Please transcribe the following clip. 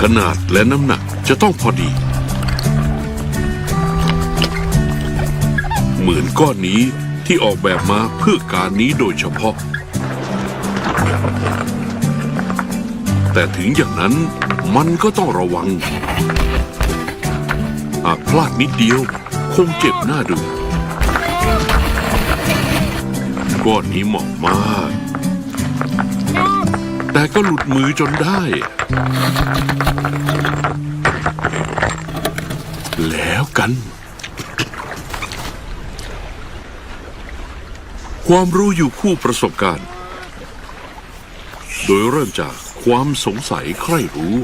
ขนาดและน้ำหนักจะต้องพอดี เหมือนก้อนนี้ที่ออกแบบมาเพื่อการนี้โดยเฉพาะ แต่ถึงอย่างนั้นมันก็ต้องระวังหากพลาดนิดเดียวคงเจ็บหน้าดู ก้อนนี้เหมาะมาก แต่ก็หลุดมือจนได้ แล้วกัน ความรู้อยู่คู่ประสบการณ์ โดยเริ่มจากความสงสัยใคร่รู้